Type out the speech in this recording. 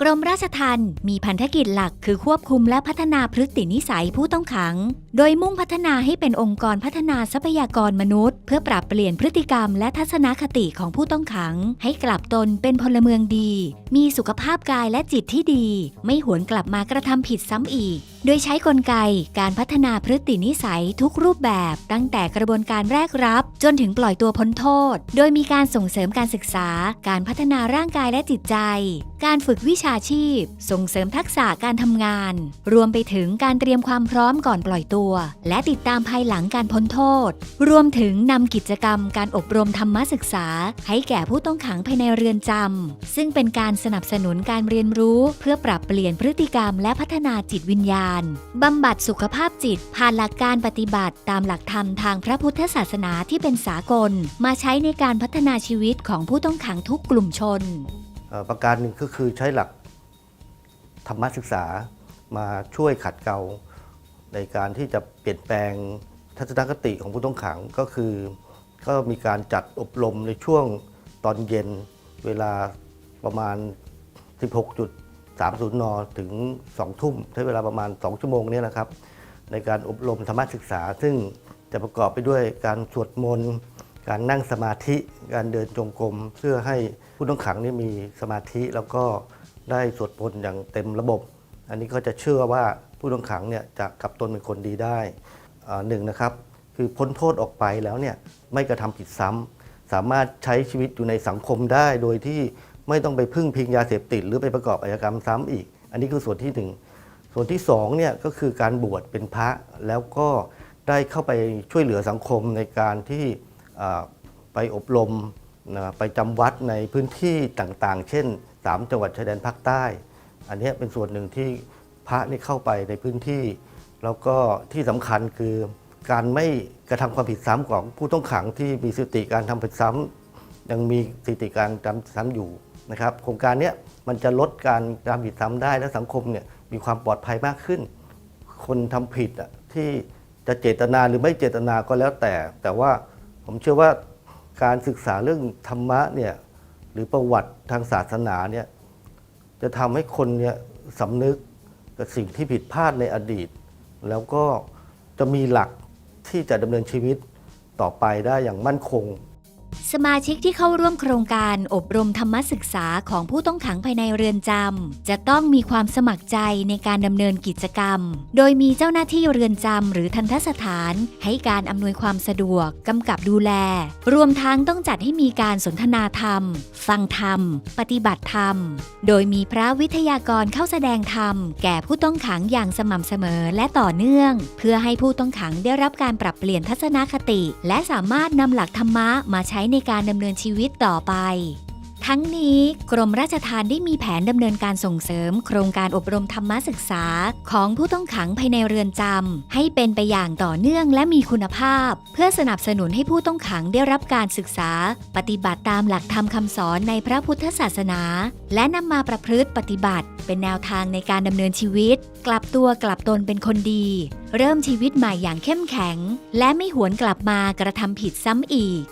กรมราชทัณฑ์มีพันธกิจหลักคือควบคุมและพัฒนาพฤตินิสัยผู้ต้องขัง โดยมุ่งพัฒนาให้เป็นองค์กรพัฒนาทรัพยากรมนุษย์ เพื่อปรับเปลี่ยนพฤติกรรมและทัศนคติของผู้ต้องขัง ให้กลับตนเป็นพลเมืองดี มีสุขภาพกายและจิตที่ดี ไม่หวนกลับมากระทำผิดซ้ำอีก โดยใช้กลไกการพัฒนาพฤตินิสัยทุกรูปแบบตั้งแต่กระบวนการแรกรับ จนถึงปล่อยตัวพ้นโทษ โดยมีการส่งเสริมการศึกษา การพัฒนาร่างกายและจิตใจ การฝึกวิชาชีพ ส่งเสริมทักษะการทำงาน รวมไปถึงการเตรียมความพร้อมก่อนปล่อยตัว และติดตามภายหลังการพ้นโทษ รวมถึงนำกิจกรรมการอบรมธรรมศึกษา ให้แก่ผู้ต้องขังภายในเรือนจำซึ่งเป็นการสนับสนุนการเรียนรู้ เพื่อปรับเปลี่ยนพฤติกรรมและพัฒนาจิตวิญญาณบำบัดสุขภาพจิต ผ่านหลักการปฏิบัติตามหลักธรรมทางพระพุทธศาสนาที่เป็นสากล มาใช้ในการพัฒนาชีวิตของผู้ต้องขังทุกกลุ่มชน ประการหนึ่งก็คือใช้หลักธรรมศึกษามาช่วยขัดเกลาในการที่จะเปลี่ยนแปลงทัศนคติของผู้ต้องขังก็คือ ก็มีการจัดอบรมในช่วงตอนเย็นเวลาประมาณ 30 น ถึง 2 ทุ่มใช้เวลาประมาณ 2 ชั่วโมงนี้นะครับ ในการอบรมธรรมศึกษา ซึ่งจะประกอบไปด้วยการสวดมนต์ การนั่งสมาธิ การเดินจงกรมเพื่อให้ผู้ต้องขังนี่มีสมาธิแล้วก็ได้สวดมนต์อย่างเต็มระบบ อันนี้ก็จะเชื่อว่าผู้ต้องขังเนี่ยจะกลับตนเป็นคนดีได้อ่าหนึ่งนะครับ คือพ้นโทษออกไปแล้วเนี่ยไม่กระทำผิดซ้ำสามารถใช้ชีวิตอยู่ในสังคมได้โดยที่ ไม่ต้องไปพึ่งพิงยาเสพติด หรือไปประกอบอาชญากรรมซ้ำอีก อันนี้คือส่วนที่หนึ่งส่วนที่สองเนี่ยก็คือการบวชเป็นพระแล้วก็ได้เข้าไปช่วยเหลือสังคมในการที่ไปอบรมนะไปจำวัดในพื้นที่ต่างๆ เช่น 3 จังหวัดชายแดนภาคใต้ อันนี้เป็นส่วนหนึ่งที่พระนี่เข้าไปในพื้นที่ แล้วก็ที่สำคัญคือการไม่กระทำความผิดซ้ำของผู้ต้องขังที่มีสติการทำผิดซ้ำยังมีสติการทำซ้ำอยู่ นะครับโครงการนี้มันจะลดการทำผิดซ้ำได้และสังคมเนี่ยมีความปลอดภัยมากขึ้น คนทำผิดอะที่จะเจตนาหรือไม่เจตนาก็แล้วแต่ แต่ว่าผมเชื่อว่าการศึกษาเรื่องธรรมะเนี่ยหรือประวัติทางศาสนาเนี่ยจะทำให้คนเนี่ยสำนึกกับสิ่งที่ผิดพลาดในอดีต แล้วก็จะมีหลักที่จะดำเนินชีวิตต่อไปได้อย่างมั่นคง สมาชิกที่เข้าร่วมโครงการอบรมธรรมศึกษาของผู้ต้องขังภายในเรือนจำจะต้องมีความสมัครใจในการดำเนินกิจกรรม โดยมีเจ้าหน้าที่เรือนจำหรือทันทสถาน ให้การอำนวยความสะดวกกำกับดูแล รวมทั้งต้องจัดให้มีการสนทนาธรรม ฟังธรรม ปฏิบัติธรรม โดยมีพระวิทยากรเข้าแสดงธรรม แก่ผู้ต้องขังอย่างสม่ำเสมอและต่อเนื่อง เพื่อให้ผู้ต้องขังได้รับการปรับเปลี่ยนทัศนคติ และสามารถนำหลักธรรมะมาใช้ในการดำเนินชีวิตต่อไป ทั้งนี้กรมราชทานได้มีแผนดำเนินการส่งเสริม โครงการอบรมธรรมศึกษา ของผู้ต้องขังภายในเรือนจำให้เป็นไปอย่างต่อเนื่องและมีคุณภาพ เพื่อสนับสนุนให้ผู้ต้องขังได้รับการศึกษา ปฏิบัติตามหลักธรรมคำสอนในพระพุทธศาสนา และนำมาประพฤติปฏิบัติ เป็นแนวทางในการดำเนินชีวิต กลับตัวกลับตนเป็นคนดีเริ่มชีวิตใหม่อย่างเข้มแข็ง และไม่หวนกลับมากระทำผิดซ้ำอีก